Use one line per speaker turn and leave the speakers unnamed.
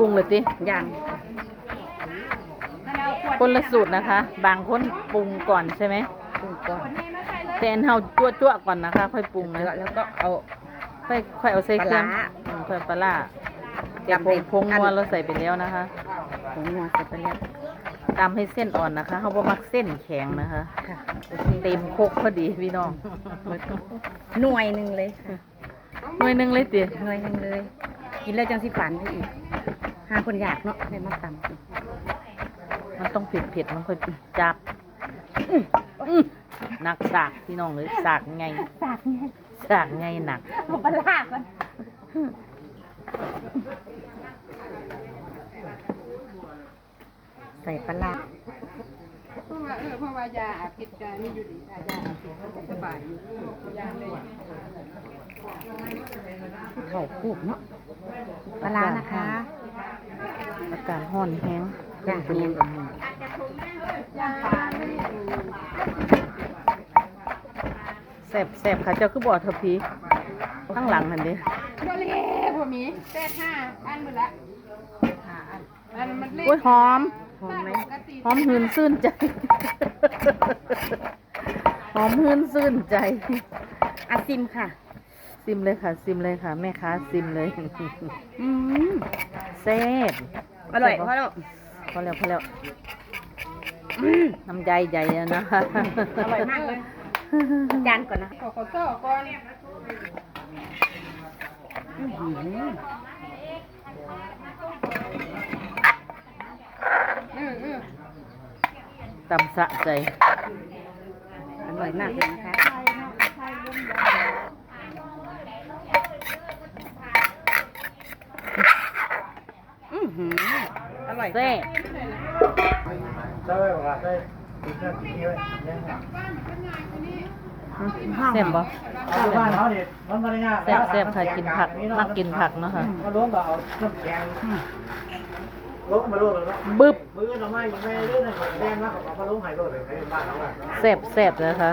ปรุงเลยติ
ยัง
คนละสูตรนะคะ บางคนปรุงก่อนใช่ไหม
ปรุงก่อน
แต่อันเฮาจั่วจั่วๆก่อนนะคะ ค่อยปรุงนะ
แล้วก็เอา
ค่อยค่อยเอาใส่เครื่อง
ปลาร้า
อืมค่อยปลาร้าแต่
ตำ
ผ
ให้
งผงนัวเราใส่ไปแล้วนะคะ
ผงนัวเสร็จไปแล้ว
ตำให้เส้นอ่อนนะคะเขาบ่มักเส้นแข็งนะคะ
ค่ะ
เต็มโคกพอดีพี่น้อง
หน่วยหนึ่งเลยค่ะ
หน่วยหนึงเลยติ
หน่วยหนึ่งเลย กินแล้วจังสิฝันไปอีก หาคนอยากเนาะได้มาตำ
มันต้องเผ็ดเผ็ดๆมันค่อยจับหนักสากพี่น้องเลยสากไง
สากไง
สากไงหนัก
เอาปลาร้าก่อนใส่ปลาร้า
เพราะว่าเออเพราะว่ายาอาพิษกานี่อยู่ดียาอาพิษเขาจะสบายอยู่ยาเลย
เขาคูบเนาะปลาร้านะคะ
อากาศห้อนแห้ง
จ้ะ
เป็นยังกับมือยา
ไม่
แซ่บแซ่บค่ะเจ้าคือบ่อเถอะพีข้างหลังนั่นเดิ
บ่เล่บ่มีแปดห้าอันหมดละห้าอันอันมันเล็ก
โอ้ยหอม
หอมไหม
ปกติ
หอมหืนซื่นใจ หอมหืนซื่นใจ
อาซิมค่ะ
ซิมเลยค่ะ ซิมเลยค่ะ แม่ค้าซิมเลย
อืม
แซ่บ
อร่อยเพราะเรา
พอแล้วพอแล้ว
อืม
น้ำใจใหญ่อะนะคะ
อร่อยมากเลยจานก่อนนะ
ขอขอโซ่ก่อน
อื้อหือ
เออเออ
ตำสะใจ
อร่อยมากเลยนะคะอือหืออ ร่อย
แซ่บ
ได้ไหมบอกว่าได้ติดเรื่องติดนี้ไว้เนี่ย
แซ่บบ่
เอาอยู่บ้านเขาเนี่ยมันไม่ได้ยาก
แซ่บแซ่บค่ะกินผักมักกินผักเนาะค่ะ
มาล้วงก็เอาน้ำแกงล้วงมาล้วงเลยเนาะ
บึบ
มือเราไม่ยังไม่เรื่องอะไรแดงมากกว่ามาล้วงไห้โลดเลยในบ้านเราอะ
แซ่บแซ่บนะคะ